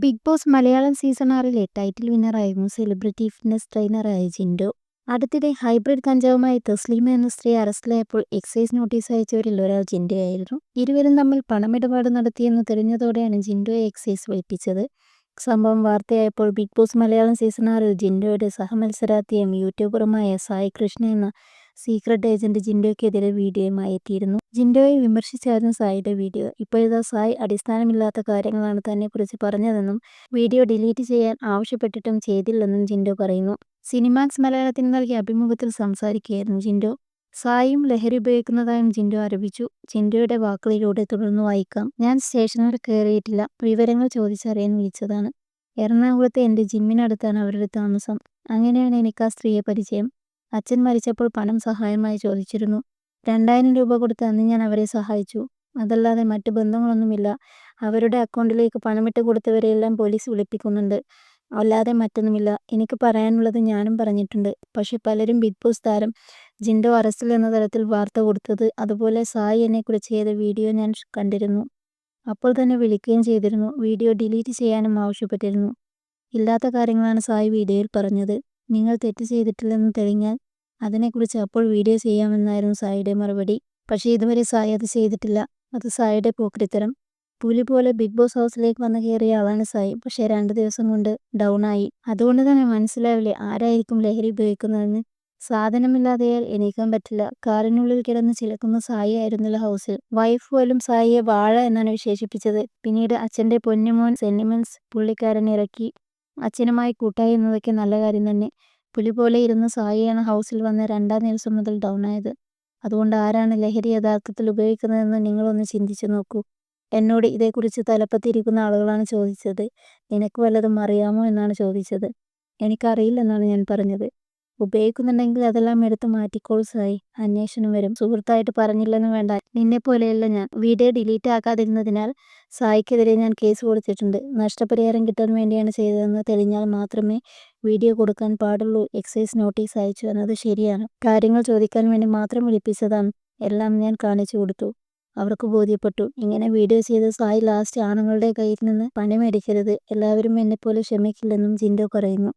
Big Boss Malayalam season ആറിലെ title വിന്നറായിരുന്നു celebrity fitness ട്രെയിനറായ ജിൻഡോ. അടുത്തിടെ ഹൈബ്രിഡ് കഞ്ചാവുമായി തസ്ലീമ എന്ന സ്ത്രീ അറസ്റ്റിലായപ്പോൾ എക്സൈസ് നോട്ടീസ് അയച്ചവരിൽ ഒരാൾ ജിൻഡോയായിരുന്നു ഇരുവരും തമ്മിൽ പണമിടപാട് നടത്തിയെന്ന് തെളിഞ്ഞതോടെയാണ് ജിൻഡോയെ എക്സൈസ് വിളിപ്പിച്ചത് സംഭവം വാർത്തയായപ്പോൾ ബിഗ് ബോസ് മലയാളം സീസൺ ആറിൽ ജിൻഡോയുടെ സഹമത്സരാർത്ഥിയും യൂട്യൂബറുമായ സായി കൃഷ്ണ എന്ന സീക്രട്ട് ഏജന്റ് ജിൻഡോയ്ക്കെതിരെ വീഡിയോയുമായി എത്തിയിരുന്നു. ജിൻഡോയെ വിമർശിച്ചായിരുന്നു സായിയുടെ വീഡിയോ. ഇപ്പോഴിതാ സായി അടിസ്ഥാനമില്ലാത്ത കാര്യങ്ങളാണ് തന്നെക്കുറിച്ച് പറഞ്ഞതെന്നും വീഡിയോ ഡിലീറ്റ് ചെയ്യാൻ ആവശ്യപ്പെട്ടിട്ടും ചെയ്തില്ലെന്നും ജിൻഡോ പറയുന്നു. സിനിമാക്സ് മലയാളത്തിന് നൽകിയ അഭിമുഖത്തിൽ സംസാരിക്കുകയായിരുന്നു ജിൻഡോ. സായും ലഹരി ഉപയോഗിക്കുന്നതായും ജിൻഡോ ആരോപിച്ചു. ജിൻഡോയുടെ വാക്കുകളിലൂടെ തുടർന്ന് വായിക്കാം. ഞാൻ സ്റ്റേഷനിൽ കയറിയിട്ടില്ല. വിവരങ്ങൾ ചോദിച്ചറിയാൻ വിളിച്ചതാണ്. എറണാകുളത്തെ എന്റെ ജിമ്മിനടുത്താണ് അവരുടെ താമസം. അങ്ങനെയാണ് എനിക്ക് ആ സ്ത്രീയെ പരിചയം. അച്ഛൻ മരിച്ചപ്പോൾ പണം സഹായമായി ചോദിച്ചിരുന്നു. രണ്ടായിരം രൂപ കൊടുത്ത് അന്ന് ഞാൻ അവരെ സഹായിച്ചു. അതല്ലാതെ മറ്റു ബന്ധങ്ങളൊന്നുമില്ല. അവരുടെ അക്കൗണ്ടിലേക്ക് പണമിട്ട് കൊടുത്തവരെയെല്ലാം പോലീസ് വിളിപ്പിക്കുന്നുണ്ട്. അല്ലാതെ മറ്റൊന്നുമില്ല. എനിക്ക് പറയാനുള്ളത് ഞാനും പറഞ്ഞിട്ടുണ്ട്. പക്ഷെ പലരും ബിഗ് ബോസ് താരം ജിൻഡോ അറസ്റ്റിൽ എന്ന തരത്തിൽ വാർത്ത കൊടുത്തത് അതുപോലെ സായി എന്നെക്കുറിച്ച് ചെയ്ത വീഡിയോ ഞാൻ കണ്ടിരുന്നു. അപ്പോൾ തന്നെ വിളിക്കുകയും ചെയ്തിരുന്നു. വീഡിയോ ഡിലീറ്റ് ചെയ്യാനും ആവശ്യപ്പെട്ടിരുന്നു. ഇല്ലാത്ത കാര്യങ്ങളാണ് സായി വീഡിയോയിൽ പറഞ്ഞത്. നിങ്ങൾ തെറ്റ് ചെയ്തിട്ടില്ലെന്ന് തെളിഞ്ഞാൽ അതിനെക്കുറിച്ച് അപ്പോൾ വീഡിയോ ചെയ്യാമെന്നായിരുന്നു സായിയുടെ മറുപടി. പക്ഷേ ഇതുവരെ സായി അത് ചെയ്തിട്ടില്ല. അത് സായിയുടെ പോക്രിത്തരം പുലി പോലെ ബിഗ് ബോസ് ഹൗസിലേക്ക് വന്ന് കയറിയ ആളാണ് സായി. പക്ഷേ രണ്ട് ദിവസം കൊണ്ട് ഡൗൺ ആയി. അതുകൊണ്ട് തന്നെ മനസ്സിലാവില്ലേ ആരായിരിക്കും ലഹരി ഉപയോഗിക്കുന്നതെന്ന്? സാധനമില്ലാതെയാൽ എണീക്കാൻ പറ്റില്ല. കാറിനുള്ളിൽ കിടന്ന് ചിലക്കുന്ന സായി ആയിരുന്നില്ല ഹൗസിൽ. വൈഫ് പോലും സായിയെ വാഴ എന്നാണ് വിശേഷിപ്പിച്ചത്. പിന്നീട് അച്ഛന്റെ പൊന്നുമോൻ സെന്റിമെന്റ്സ് പുള്ളിക്കാരൻ ഇറക്കി. അച്ഛനുമായി കൂട്ടായി എന്നതൊക്കെ നല്ല കാര്യം തന്നെ. പുലി പോലെ ഇരുന്ന സായിയാണ് ഹൗസിൽ വന്ന രണ്ടാം ദിവസം മുതൽ ഡൗൺ ആയത്. അതുകൊണ്ട് ആരാണ് ലഹരി യഥാർത്ഥത്തിൽ ഉപയോഗിക്കുന്നതെന്ന് നിങ്ങളൊന്ന് ചിന്തിച്ചു നോക്കൂ. എന്നോട് ഇതേക്കുറിച്ച് തലപ്പത്തിരിക്കുന്ന ആളുകളാണ് ചോദിച്ചത്. നിനക്ക് വല്ലതും അറിയാമോ എന്നാണ് ചോദിച്ചത്. എനിക്കറിയില്ലെന്നാണ് ഞാൻ പറഞ്ഞത്. ഉപയോഗിക്കുന്നുണ്ടെങ്കിൽ അതെല്ലാം എടുത്ത് മാറ്റിക്കോൾ സായി അന്വേഷണം വരും. സുഹൃത്തായിട്ട് പറഞ്ഞില്ലെന്ന് വേണ്ട. നിന്നെ പോലെയല്ല ഞാൻ. വീഡിയോ ഡിലീറ്റ് ആക്കാതിരുന്നതിനാൽ സായിക്കെതിരെ ഞാൻ കേസ് കൊടുത്തിട്ടുണ്ട്. നഷ്ടപരിഹാരം കിട്ടാൻ വേണ്ടിയാണ് ചെയ്തതെന്ന് തെളിഞ്ഞാൽ മാത്രമേ വീഡിയോ കൊടുക്കാൻ പാടുള്ളൂ. എക്സൈസ് നോട്ടീസ് അയച്ചു എന്നത് ശരിയാണ്. കാര്യങ്ങൾ ചോദിക്കാൻ വേണ്ടി മാത്രം വിളിപ്പിച്ചതാണ്. എല്ലാം ഞാൻ കാണിച്ചു കൊടുത്തു. അവർക്ക് ബോധ്യപ്പെട്ടു. ഇങ്ങനെ വീഡിയോ ചെയ്ത് സായി ലാസ്റ്റ് ആണുങ്ങളുടെ കയ്യിൽ നിന്ന് പണി മേടിക്കരുത്. എല്ലാവരും എന്നെപ്പോലെ ക്ഷമിക്കില്ലെന്നും ജിൻഡോ പറയുന്നു.